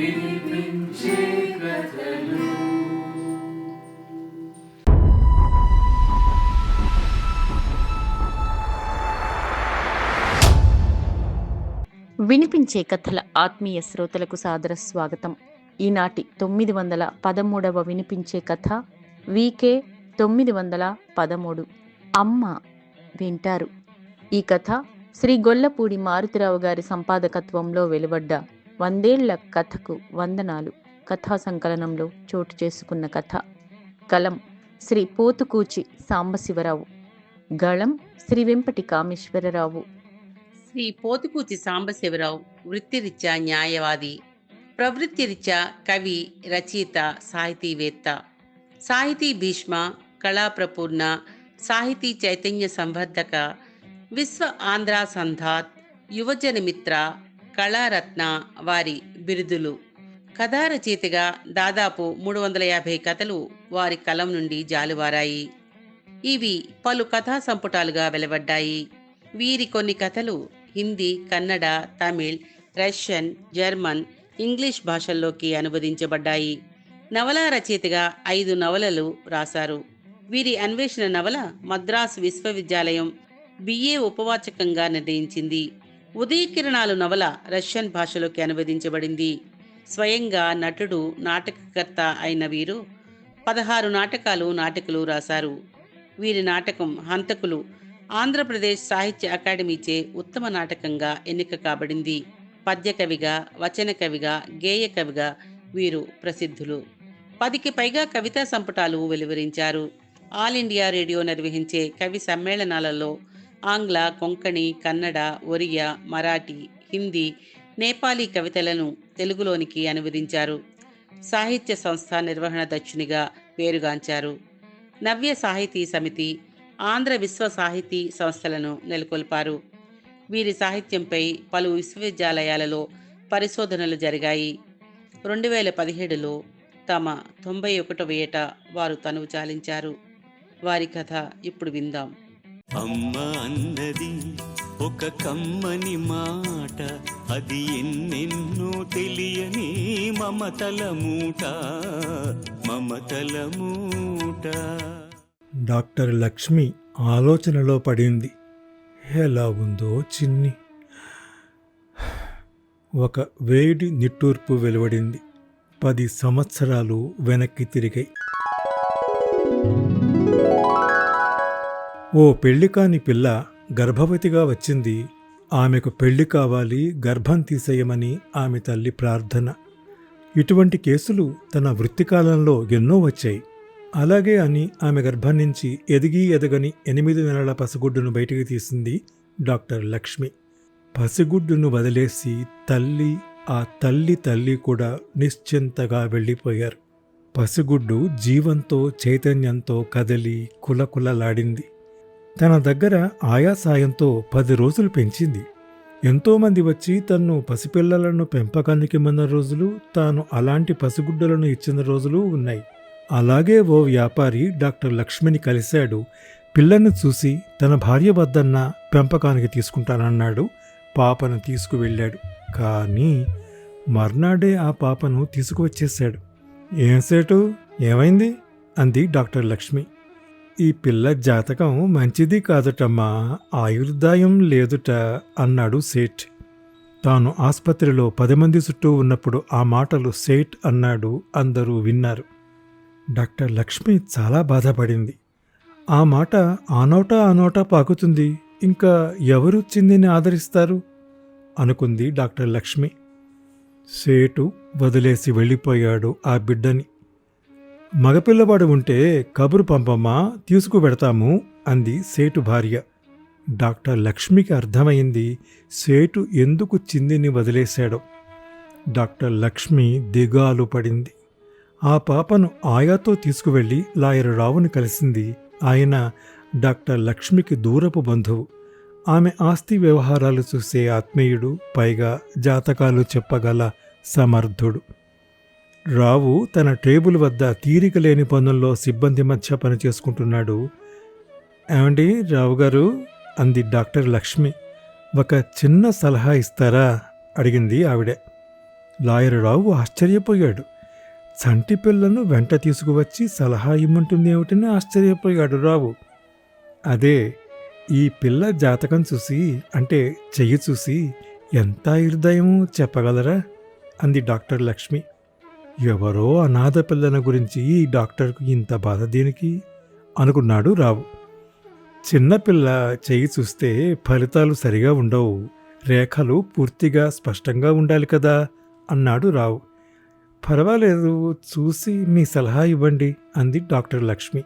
వినిపించే కథలు వినిపించే కథల ఆత్మీయ శ్రోతలకు సాదర స్వాగతం. ఈనాటి తొమ్మిది వందల పదమూడవ వినిపించే కథ వికే తొమ్మిది వందల పదమూడు. అమ్మ వింటారు. ఈ కథ శ్రీ గొల్లపూడి మారుతిరావు గారి సంపాదకత్వంలో వెలువడ్డ వందేళ్ళ కథకు వందనాలు. కథా సంకలనంలో చోటు చేసుకున్న కథ. కలం శ్రీ పోతుకూచి సాంబశివరావు. గళం శ్రీ వెంపటి కామేశ్వరరావు శ్రీ పోతుకూచి సాంబశివరావు వృత్తిరీత్యా న్యాయవాది ప్రవృత్తిరీత్యా కవి రచయిత సాహితీవేత్త. సాహితీ భీష్మ కళాప్రపూర్ణ సాహితీ చైతన్య సంవర్ధక విశ్వ ఆంధ్ర సంధాత్ యువజన మిత్ర కళారత్న వారి బిరుదులు. కథారచయితగా దాదాపు మూడు వందల యాభై కథలు వారి కలం నుండి జాలువారాయి. ఇవి పలు కథా సంపుటాలుగా వెలువడ్డాయి వీరి కొన్ని కథలు Hindi Kannada Tamil Russian German English భాషల్లోకి అనువదించబడ్డాయి. నవలా రచయితగా ఐదు నవలలు రాశారు. వీరి అన్వేషణ నవల మద్రాసు విశ్వవిద్యాలయం బిఏ ఉపవాచకంగా నిర్ణయించింది. ఉదయకిరణాలు నవల రష్యన్ భాషలోకి అనువదించబడింది. స్వయంగా నటుడు నాటకకర్త అయిన వీరు పదహారు నాటకాలు నాటకులు రాశారు. వీరి నాటకం హంతకులు ఆంధ్రప్రదేశ్ సాహిత్య అకాడమీచే ఉత్తమ నాటకంగా ఎన్నిక కాబడింది. పద్యకవిగా వచన కవిగా గేయ కవిగా వీరు ప్రసిద్ధులు. పదికి పైగా కవితా సంపుటాలు వెలువరించారు. ఆల్ ఇండియా రేడియో నిర్వహించే కవి సమ్మేళనాలలో ఆంగ్ల కొంకణి కన్నడ ఒరియా మరాఠీ హిందీ నేపాలీ కవితలను తెలుగులోనికి అనువదించారు. సాహిత్య సంస్థ నిర్వహణ దక్షునిగా పేరుగాంచారు. నవ్య సాహితీ సమితి ఆంధ్ర విశ్వ సాహితీ సంస్థలను నెలకొల్పారు. వీరి సాహిత్యంపై పలు విశ్వవిద్యాలయాలలో పరిశోధనలు జరిగాయి. రెండు వేల పదిహేడులో తమ తొంభై ఒకటవ ఏట వారు తనువు చాలించారు. వారి కథ ఇప్పుడు విందాం. అమ్మ అన్నది ఒక కమ్మని మాట. అది ఎన్నెన్నో తెలియని మమతల మూట. మమతల మూట. డాక్టర్ లక్ష్మి ఆలోచనలో పడింది. ఎలా ఉందో చిన్ని. ఒక వేడి నిట్టూర్పు వెలువడింది. పది సంవత్సరాలు వెనక్కి తిరిగాయి. ఓ పెళ్ళికాని పిల్ల గర్భవతిగా వచ్చింది. ఆమెకు పెళ్ళి కావాలి గర్భం తీసేయమని ఆమె తల్లి ప్రార్థన. ఇటువంటి కేసులు తన వృత్తికాలంలో ఎన్నో వచ్చాయి. అలాగే అని ఆమె గర్భం నుంచి ఎదిగి ఎదగని ఎనిమిది నెలల పసిగుడ్డును బయటికి తీసింది డాక్టర్ లక్ష్మి. పసిగుడ్డును వదిలేసి తల్లి ఆ తల్లి తల్లి కూడా నిశ్చింతగా వెళ్ళిపోయారు. పసిగుడ్డు జీవంతో చైతన్యంతో కదలి కులకులలాడింది. తన దగ్గర ఆయాసాయంతో పది రోజులు పెంచింది. ఎంతోమంది వచ్చి తన్ను పసిపిల్లలను పెంపకానికి మన రోజులు తాను అలాంటి పసిగుడ్డలను ఇచ్చిన రోజులు ఉన్నాయి. అలాగే ఓ వ్యాపారి డాక్టర్ లక్ష్మిని కలిశాడు. పిల్లను చూసి తన భార్య వద్దన్న పెంపకానికి తీసుకుంటానన్నాడు. పాపను తీసుకువెళ్ళాడు. కానీ మర్నాడే ఆ పాపను తీసుకువచ్చేశాడు. ఏం సేటు? ఏమైంది? అంది డాక్టర్ లక్ష్మి. ఈ పిల్ల జాతకం మంచిది కాదుటమ్మా ఆయుర్దాయం లేదుట అన్నాడు సేట్. తాను ఆసుపత్రిలో పది మంది చుట్టూ ఉన్నప్పుడు ఆ మాటలు సేట్ అన్నాడు అందరూ విన్నారు. డాక్టర్ లక్ష్మి చాలా బాధపడింది. ఆ మాట ఆ నోట పాకుతుంది ఇంకా ఎవరు చిందిని ఆదరిస్తారు? అనుకుంది డాక్టర్ లక్ష్మి. సేటు వదిలేసి వెళ్ళిపోయాడు ఆ బిడ్డని. మగపిల్లవాడు ఉంటే కబురు పంపమ్మా తీసుకువెడతాము అంది సేటు భార్య. డాక్టర్ లక్ష్మికి అర్థమైంది సేటు ఎందుకు చిందిని వదిలేశాడో. డాక్టర్ లక్ష్మి దిగాలు పడింది. ఆ పాపను ఆయాతో తీసుకువెళ్ళి లాయర్ రావుని కలిసింది. ఆయన డాక్టర్ లక్ష్మికి దూరపు బంధువు. ఆమె ఆస్తి వ్యవహారాలు చూసే ఆత్మీయుడు పైగా జాతకాలు చెప్పగల సమర్థుడు. రావు తన టేబుల్ వద్ద తీరిక లేని పనుల్లో సిబ్బంది మధ్య పనిచేసుకుంటున్నాడు ఏమండి రావు గారు? అంది డాక్టర్ లక్ష్మి. ఒక చిన్న సలహా ఇస్తారా? అడిగింది ఆవిడే. లాయర్ రావు ఆశ్చర్యపోయాడు. చంటి పిల్లను వెంట తీసుకువచ్చి సలహా ఇమ్మంటుంది ఏమిటని ఆశ్చర్యపోయాడు రావు. అదే ఈ పిల్ల జాతకం చూసి అంటే చెయ్యి చూసి ఎంత హృదయం చెప్పగలరా? అంది డాక్టర్ లక్ష్మి. ఎవరో అనాథ పిల్లల గురించి ఈ డాక్టర్కు ఇంత బాధ దేనికి? అనుకున్నాడు రావు. చిన్నపిల్ల చేయి చూస్తే ఫలితాలు సరిగా ఉండవు. రేఖలు పూర్తిగా స్పష్టంగా ఉండాలి కదా? అన్నాడు రావు. పర్వాలేదు చూసి మీ సలహా ఇవ్వండి అంది డాక్టర్ లక్ష్మి.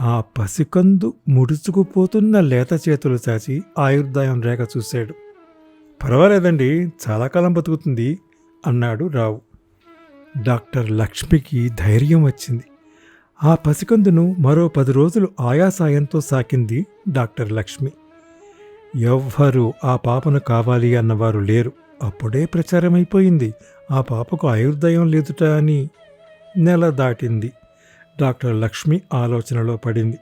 ఆ పసికందు ముడుచుకుపోతున్న లేత చేతులు చాచి ఆయుర్దాయం రేఖ చూశాడు. పర్వాలేదండి చాలా కాలం బతుకుతుంది అన్నాడు రావు. డాక్టర్ లక్ష్మికి ధైర్యం వచ్చింది. ఆ పసికందును మరో పది రోజులు ఆయాసాయంతో సాకింది డాక్టర్ లక్ష్మి. ఎవ్వరూ ఆ పాపను కావాలి అన్నవారు లేరు. అప్పుడే ప్రచారమైపోయింది. ఆ పాపకు ఆయుర్దయం లేదుట అని నెల దాటింది. డాక్టర్ లక్ష్మి ఆలోచనలో పడింది.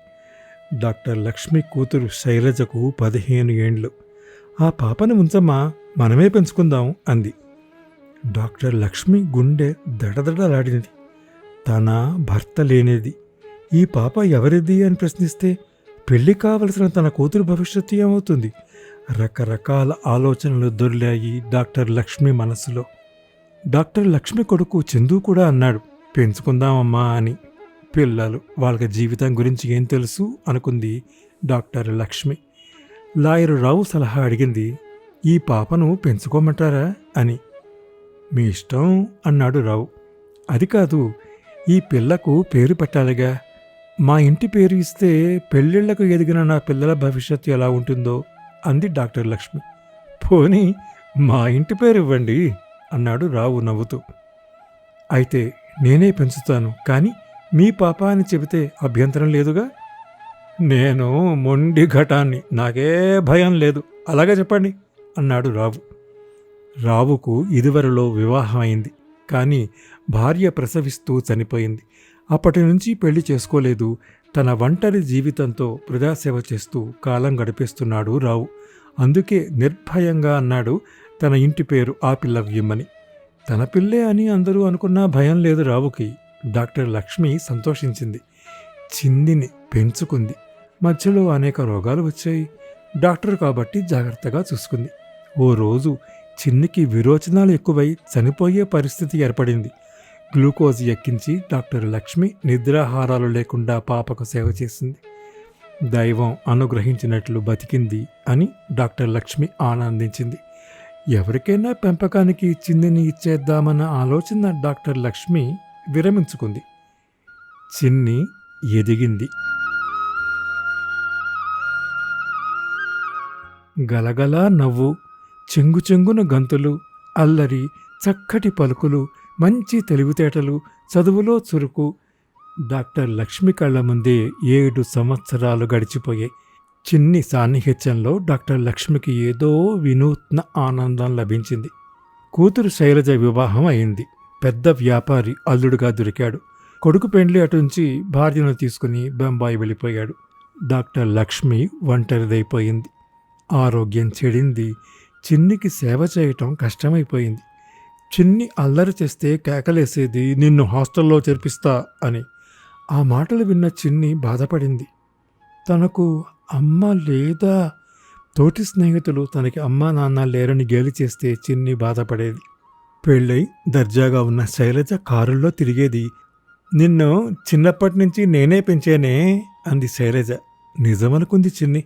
డాక్టర్ లక్ష్మి కూతురు శైలజకు పదిహేను ఏండ్లు. ఆ పాపను ఉంచమ్మా మనమే పెంచుకుందాం అంది. డాక్టర్ లక్ష్మి గుండె దడదడలాడింది తన భర్త లేనిది. ఈ పాప ఎవరిది అని ప్రశ్నిస్తే పెళ్ళి కావలసిన తన కూతురు భవిష్యత్తు ఏమవుతుంది? రకరకాల ఆలోచనలు దొర్లాయి డాక్టర్ లక్ష్మి మనసులో. డాక్టర్ లక్ష్మి కొడుకు చందు కూడా అన్నాడు పెంచుకుందామమ్మా అని. పిల్లలు వాళ్ళకి జీవితం గురించి ఏం తెలుసు? అనుకుంది డాక్టర్ లక్ష్మి. లాయరు రావు సలహా అడిగింది ఈ పాపను పెంచుకోమంటారా? అని. మీ ఇష్టం అన్నాడు రావు. అది కాదు ఈ పిల్లకు పేరు పెట్టాలిగా. మా ఇంటి పేరు ఇస్తే పెళ్ళిళ్ళకు ఎదిగిన నా పిల్లల భవిష్యత్తు ఎలా ఉంటుందో అంది డాక్టర్ లక్ష్మి. పోనీ మా ఇంటి పేరు ఇవ్వండి అన్నాడు రావు నవ్వుతూ. అయితే నేనే పెంచుతాను కానీ మీ పాప అని చెబితే అభ్యంతరం లేదుగా? నేను మొండి ఘటాన్ని నాకే భయం లేదు అలాగే చెప్పండి అన్నాడు రావు. రావుకు ఇదివరలో వివాహం అయింది కానీ భార్య ప్రసవిస్తూ చనిపోయింది. అప్పటి నుంచి పెళ్ళి చేసుకోలేదు. తన ఒంటరి జీవితంతో ప్రజాసేవ చేస్తూ కాలం గడిపేస్తున్నాడు రావు. అందుకే నిర్భయంగా అన్నాడు తన ఇంటి పేరు ఆ పిల్ల ఇమ్మని తన పిల్లే అని అందరూ అనుకున్నా భయం లేదు రావుకి. డాక్టర్ లక్ష్మి సంతోషించింది. చిందిని పెంచుకుంది. మధ్యలో అనేక రోగాలు వచ్చాయి. డాక్టర్ కాబట్టి జాగ్రత్తగా చూసుకుంది. ఓ రోజు చిన్నికి విరోచనాలు ఎక్కువై చనిపోయే పరిస్థితి ఏర్పడింది. గ్లూకోజ్ ఎక్కించి డాక్టర్ లక్ష్మి నిద్రాహారాలు లేకుండా పాపకు సేవ చేసింది. దైవం అనుగ్రహించినట్లు బతికింది అని డాక్టర్ లక్ష్మి ఆనందించింది. ఎవరికైనా పెంపకానికి చిన్నిని ఇచ్చేద్దామన్న ఆలోచన డాక్టర్ లక్ష్మి విరమించుకుంది. చిన్ని ఎదిగింది. గలగలా నవ్వు చెంగు చెంగున గంతులు అల్లరి చక్కటి పలుకులు మంచి తెలివితేటలు చదువులో చురుకు. డాక్టర్ లక్ష్మి కళ్ళ ముందే ఏడు సంవత్సరాలు గడిచిపోయాయి. చిన్ని సాన్నిహిత్యంలో డాక్టర్ లక్ష్మికి ఏదో వినూత్న ఆనందం లభించింది. కూతురు శైలజ వివాహం అయింది. పెద్ద వ్యాపారి అల్లుడుగా దొరికాడు. కొడుకు పెండ్లి అటుంచి భార్యను తీసుకుని బొంబాయి వెళ్ళిపోయాడు. డాక్టర్ లక్ష్మి ఒంటరిదైపోయింది. ఆరోగ్యం చెడింది. చిన్నికి సేవ చేయటం కష్టమైపోయింది. చిన్ని అల్లరి చేస్తే కేకలేసేది నిన్ను హాస్టల్లో చేర్పిస్తా అని. ఆ మాటలు విన్న చిన్ని బాధపడింది. తనకు అమ్మ లేదా తోటి స్నేహితులు తనకి అమ్మా నాన్న లేరని గేలి చేస్తే చిన్ని బాధపడేది. పెళ్ళై దర్జాగా ఉన్న శైలజ కారుల్లో తిరిగేది నిన్ను చిన్నప్పటి నుంచి నేనే పెంచానే అంది శైలజ. నిజమనుకుంది చిన్ని.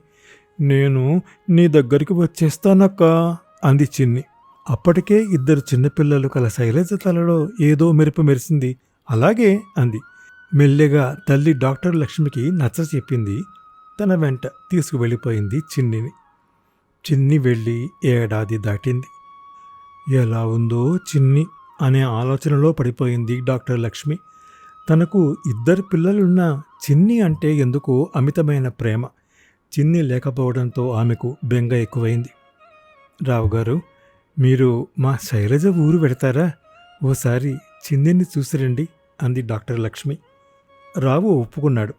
నేను నీ దగ్గరికి వచ్చేస్తానక్కా అంది చిన్ని. అప్పటికే ఇద్దరు చిన్నపిల్లలు కల శైలజ తలలో ఏదో మెరుపు మెరిసింది. అలాగే అంది. మెల్లెగా తల్లి డాక్టర్ లక్ష్మికి నచ్చ చెప్పింది. తన వెంట తీసుకువెళ్ళిపోయింది చిన్నిని. చిన్ని వెళ్ళి ఏడాది దాటింది. ఎలా ఉందో చిన్ని అనే ఆలోచనలో పడిపోయింది డాక్టర్ లక్ష్మి. తనకు ఇద్దరు పిల్లలున్న చిన్ని అంటే ఎందుకో అమితమైన ప్రేమ. చిన్ని లేకపోవడంతో ఆమెకు బెంగ ఎక్కువైంది. రావు గారు మీరు మా శైలజ ఊరు పెడతారా ఓసారి చిన్నిని చూసిరండి అంది డాక్టర్ లక్ష్మి. రావు ఒప్పుకున్నాడు.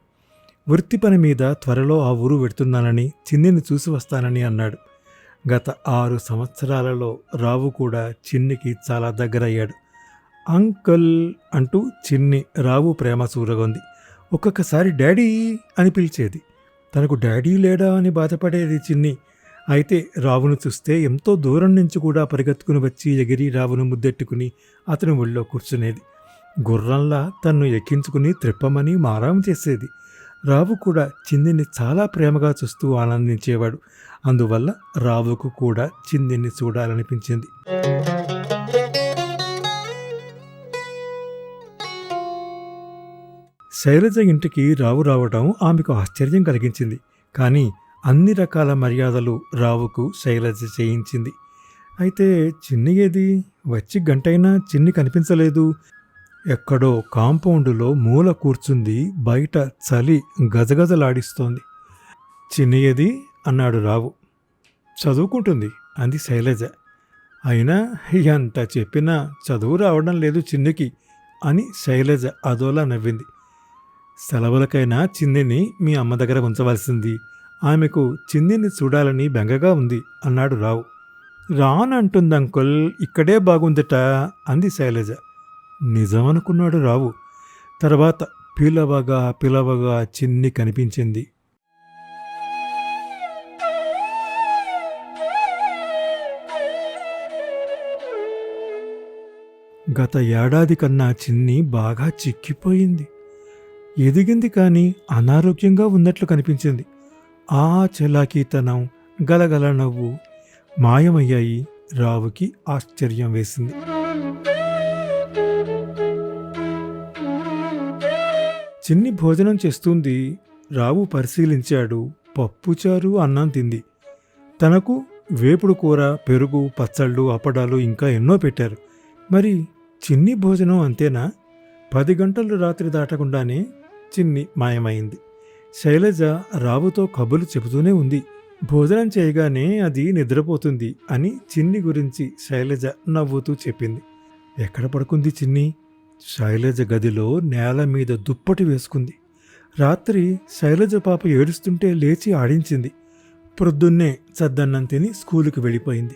వృత్తి పని మీద త్వరలో ఆ ఊరు పెడుతున్నానని చిన్నిని చూసి వస్తానని అన్నాడు. గత ఆరు సంవత్సరాలలో రావు కూడా చిన్నికి చాలా దగ్గరయ్యాడు. అంకల్ అంటూ చిన్ని రావు ప్రేమ చూరగొంది. ఒక్కొక్కసారి డాడీ అని పిలిచేది. తనకు డాడీ లేడా అని బాధపడేది చిన్ని. అయితే రావును చూస్తే ఎంతో దూరం నుంచి కూడా పరిగెత్తుకుని వచ్చి ఎగిరి రావును ముద్దెట్టుకుని అతని ఒళ్ళో కూర్చునేది. గుర్రంలా తన్ను ఎక్కించుకుని త్రిప్పమని మారాం చేసేది. రావు కూడా చిందిని చాలా ప్రేమగా చూస్తూ ఆనందించేవాడు. అందువల్ల రావుకు కూడా చిందిని చూడాలనిపించింది. శైలజ ఇంటికి రావు రావడం ఆమెకు ఆశ్చర్యం కలిగించింది. కానీ అన్ని రకాల మర్యాదలు రావుకు శైలజ చేయించింది. అయితే చిన్ని ఏది? వచ్చి గంటైనా చిన్ని కనిపించలేదు. ఎక్కడో కాంపౌండులో మూల కూర్చుంది బయట చలి గజగజలాడిస్తోంది. చిన్ని ఏది? అన్నాడు రావు. చదువుకుంటుంది అంది శైలజ. అయినా ఎంత చెప్పినా చదువు రావడం లేదు చిన్నికి అని శైలజ అదోలా నవ్వింది. సెలవులకైనా చిన్నిని మీ అమ్మ దగ్గర ఉంచవలసింది. ఆమెకు చిన్నిని చూడాలని బెంగగా ఉంది అన్నాడు రావు. రానంటుంది అంకుల్ ఇక్కడే బాగుందట అంది శైలజ. నిజమనుకున్నాడు రావు. తర్వాత పిలవగా పిలవగా చిన్ని కనిపించింది. గత ఏడాది కన్నా చిన్ని బాగా చిక్కిపోయింది. ఎదిగింది కానీ అనారోగ్యంగా ఉన్నట్లు కనిపించింది. ఆ చలాకీతనం గలగల నవ్వు మాయమయ్యాయి. రావుకి ఆశ్చర్యం వేసింది. చిన్ని భోజనం చేస్తుంది. రావు పరిశీలించాడు. పప్పుచారు అన్నం తింది. తనకు వేపుడు కూర పెరుగు పచ్చళ్ళు అప్పడాలు ఇంకా ఎన్నో పెట్టారు. మరి చిన్ని భోజనం అంతేనా? పది గంటలు రాత్రి దాటకుండానే చిన్ని మాయమైంది. శైలజ రావుతో కబులు చెబుతూనే ఉంది. భోజనం చేయగానే అది నిద్రపోతుంది అని చిన్ని గురించి శైలజ నవ్వుతూ చెప్పింది. ఎక్కడ పడుకుంది చిన్ని? శైలజ గదిలో నేల మీద దుప్పటి వేసుకుంది. రాత్రి శైలజ పాప ఏడుస్తుంటే లేచి ఆడించింది. ప్రొద్దున్నే చద్దన్నం తిని స్కూలుకి వెళ్ళిపోయింది.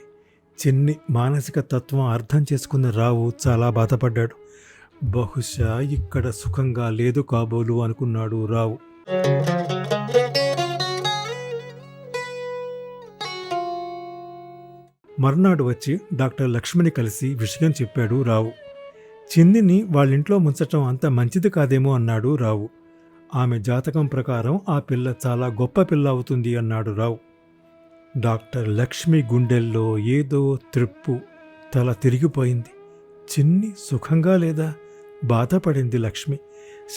చిన్ని మానసిక తత్వం అర్థం చేసుకున్న రావు చాలా బాధపడ్డాడు. బహుశా ఇక్కడ సుఖంగా లేదు కాబోలు అనుకున్నాడు రావు. మర్నాడు వచ్చి డాక్టర్ లక్ష్మిని కలిసి విషయం చెప్పాడు రావు. చిందిని వాళ్ళింట్లో ముంచటం అంత మంచిది కాదేమో అన్నాడు రావు. ఆమె జాతకం ప్రకారం ఆ పిల్ల చాలా గొప్ప పిల్ల అవుతుంది అన్నాడు రావు. డాక్టర్ లక్ష్మి గుండెల్లో ఏదో త్రిప్పు తల తిరిగిపోయింది. చిన్ని సుఖంగా లేదా? బాధపడింది లక్ష్మి.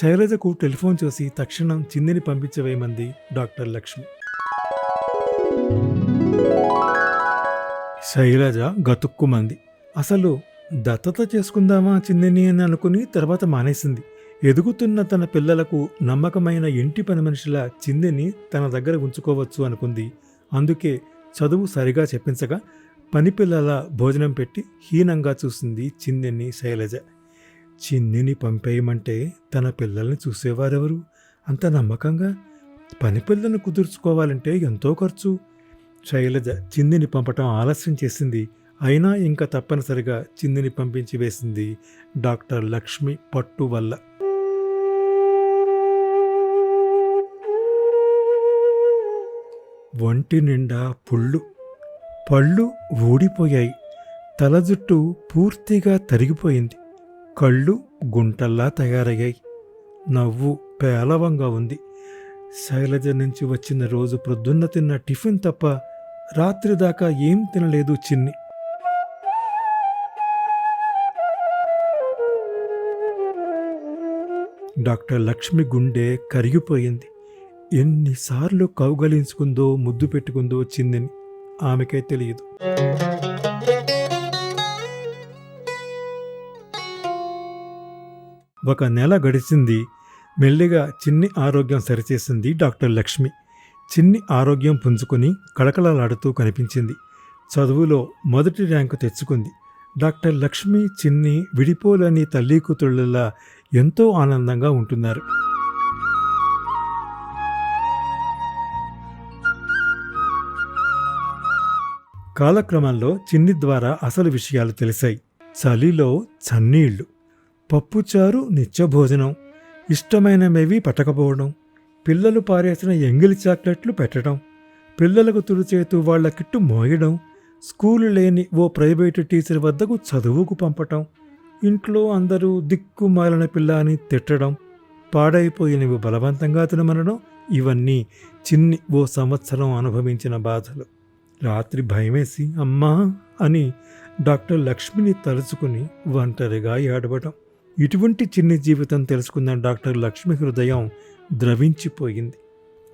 శైలజకు టెలిఫోన్ చేసి తక్షణం చిందిని పంపించవేమంది డాక్టర్ లక్ష్మి. శైలజ గతుక్కుమంది. అసలు దత్తత చేసుకుందామా చిందిని అని అనుకుని తర్వాత మానేసింది. ఎదుగుతున్న తన పిల్లలకు నమ్మకమైన ఇంటి పని మనిషిలా చిందిని తన దగ్గర ఉంచుకోవచ్చు అనుకుంది. అందుకే చదువు సరిగా చెప్పించగా పని పిల్లల భోజనం పెట్టి హీనంగా చూసింది చిందిని శైలజ. చిన్నిని పంపేయమంటే తన పిల్లల్ని చూసేవారెవరు? అంత నమ్మకంగా? పని పిల్లలను కుదుర్చుకోవాలంటే ఎంతో ఖర్చు. శైలజ చిందిని పంపటం ఆలస్యం చేసింది. అయినా ఇంకా తప్పనిసరిగా చిందిని పంపించి వేసింది డాక్టర్ లక్ష్మి పట్టు వల్ల ఒంటి నిండా పుళ్ళు. పళ్ళు ఊడిపోయాయి. తల జుట్టు పూర్తిగా తరిగిపోయింది. కళ్ళు గుంటల్లా తయారయ్యాయి. నవ్వు పేలవంగా ఉంది. శైలజ నుంచి వచ్చిన రోజు ప్రొద్దున్న తిన్న టిఫిన్ తప్ప రాత్రి దాకా ఏం తినలేదు చిన్ని. డాక్టర్ లక్ష్మి గుండె కరిగిపోయింది. ఎన్నిసార్లు కౌగలించుకుందో ముద్దు పెట్టుకుందో చిన్నిని. ఆమెకే తెలియదు. ఒక నెల గడిచింది. మెల్లిగా చిన్ని ఆరోగ్యం సరిచేసింది డాక్టర్ లక్ష్మి. చిన్ని ఆరోగ్యం పుంజుకొని కళకళలాడుతూ కనిపించింది. చదువులో మొదటి ర్యాంకు తెచ్చుకుంది. డాక్టర్ లక్ష్మి చిన్ని విడిపోలేని తల్లి కూతుళ్ళలా ఎంతో ఆనందంగా ఉంటున్నారు. కాలక్రమంలో చిన్ని ద్వారా అసలు విషయాలు తెలిసాయి. చలిలో చన్నీళ్ళు పప్పుచారు నిత్యభోజనం ఇష్టమైనవి పట్టకపోవడం పిల్లలు పారేసిన ఎంగిలి చాక్లెట్లు పెట్టడం పిల్లలకు తుడిచేతూ వాళ్ళ కిట్టు మోయడం స్కూలు లేని ఓ ప్రైవేటు టీచర్ వద్దకు చదువుకు పంపటం ఇంట్లో అందరూ దిక్కుమాలిన పిల్ల అని తిట్టడం పాడైపోయినవి బలవంతంగా తినమనడం ఇవన్నీ చిన్ని ఓ సంవత్సరం అనుభవించిన బాధలు. రాత్రి భయమేసి అమ్మా అని డాక్టర్ లక్ష్మిని తలుచుకుని ఒంటరిగా ఏడవడం ఇటువంటి చిన్ని జీవితం తెలుసుకున్న డాక్టర్ లక్ష్మి హృదయం ద్రవించిపోయింది.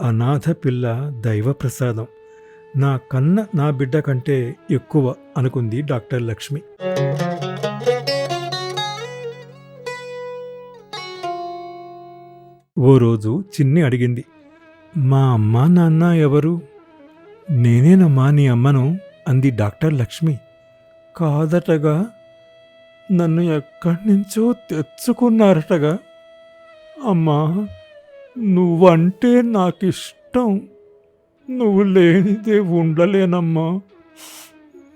అనాథ పిల్ల దైవ ప్రసాదం నా కన్న నా బిడ్డ కంటే ఎక్కువ అనుకుంది డాక్టర్ లక్ష్మి. ఓ రోజు చిన్ని అడిగింది మా అమ్మ నాన్న ఎవరు? నేనేనమ్మా నీ అమ్మను అంది డాక్టర్ లక్ష్మి. కాదటగా నన్ను ఎక్కడి నుంచో తెచ్చుకున్నారటగా. అమ్మా నువ్వంటే నాకిష్టం. నువ్వు లేనిదే ఉండలేనమ్మా.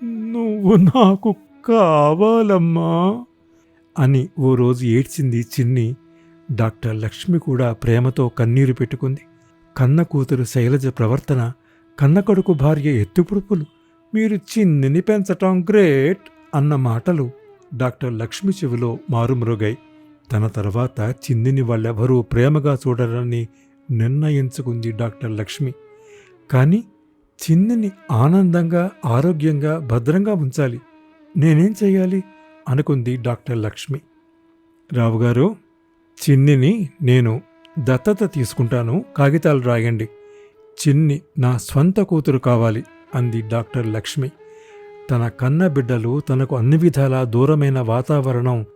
నువ్వు నాకు కావాలమ్మా. అని ఓ రోజు ఏడ్చింది చిన్ని. డాక్టర్ లక్ష్మి కూడా ప్రేమతో కన్నీరు పెట్టుకుంది. కన్న కూతురు శైలజ ప్రవర్తన కన్న కొడుకు భార్య ఎత్తుపుడుపులు. మీరు చిన్నిని పెంచటం గ్రేట్ అన్న మాటలు డాక్టర్ లక్ష్మి చెవిలో మారుమ్రోగాయి. తన తర్వాత చిన్నిని వాళ్ళెవరూ ప్రేమగా చూడరని నిర్ణయించుకుంది డాక్టర్ లక్ష్మి. కానీ చిన్నిని ఆనందంగా ఆరోగ్యంగా భద్రంగా ఉంచాలి. నేనేం చేయాలి? అనుకుంది డాక్టర్ లక్ష్మి. రావుగారు చిన్నిని నేను దత్తత తీసుకుంటాను. కాగితాలు రాయండి. చిన్ని నా స్వంత కూతురు కావాలి అంది డాక్టర్ లక్ష్మి. తన కన్న బిడ్డలు తనకు అన్ని విధాలా దూరమైన వాతావరణం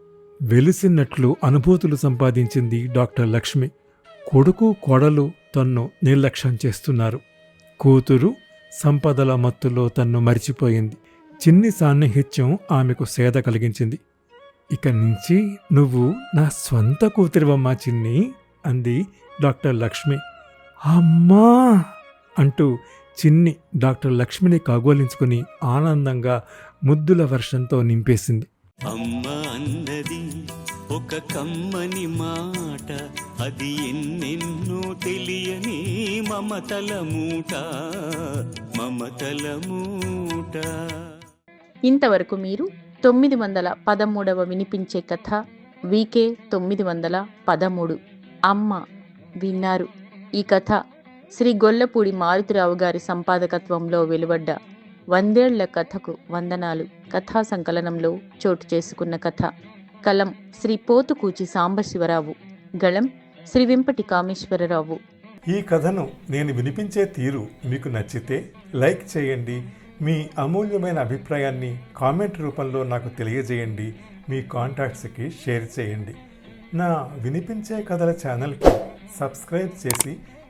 వెలిసినట్లు అనుభూతులు సంపాదించింది డాక్టర్ లక్ష్మి. కొడుకు కోడలు తన్ను నిర్లక్ష్యం చేస్తున్నారు. కూతురు సంపదల మత్తులో తన్ను మరిచిపోయింది. చిన్ని సాన్నిహిత్యం ఆమెకు సేద కలిగించింది. ఇక నుంచి నువ్వు నా స్వంత కూతురివమ్మా చిన్ని అంది డాక్టర్ లక్ష్మి. అమ్మా అంటూ చిన్ని డాక్టర్ లక్ష్మిని కాగోలించుకుని ఆనందంగా ముద్దుల వర్షంతో నింపేసింది. అమ్మ అన్నది ఒక కమ్మని మాట అది ఎన్నెన్నో తెలియని మమతల మూట మమతల మూట. ఇంతవరకు మీరు తొమ్మిది వందల పదమూడవ వినిపించే కథ వీకే తొమ్మిది వందల పదమూడు. అమ్మ విన్నారు. ఈ కథ శ్రీ గొల్లపూడి మారుతిరావు గారి సంపాదకత్వంలో వెలువడ్డ వందేళ్ళ కథకు వందనాలు. కథా సంకలనంలో చోటు చేసుకున్న కథ. కలం శ్రీ పోతుకూచి సాంబశివరావు. గళం శ్రీ వెంపటి కామేశ్వరరావు ఈ కథను నేను వినిపించే తీరు మీకు నచ్చితే లైక్ చేయండి. మీ అమూల్యమైన అభిప్రాయాన్ని కామెంట్ రూపంలో నాకు తెలియజేయండి. మీ కాంటాక్ట్స్కి షేర్ చేయండి. నా వినిపించే కథల ఛానల్కి సబ్స్క్రైబ్ చేసి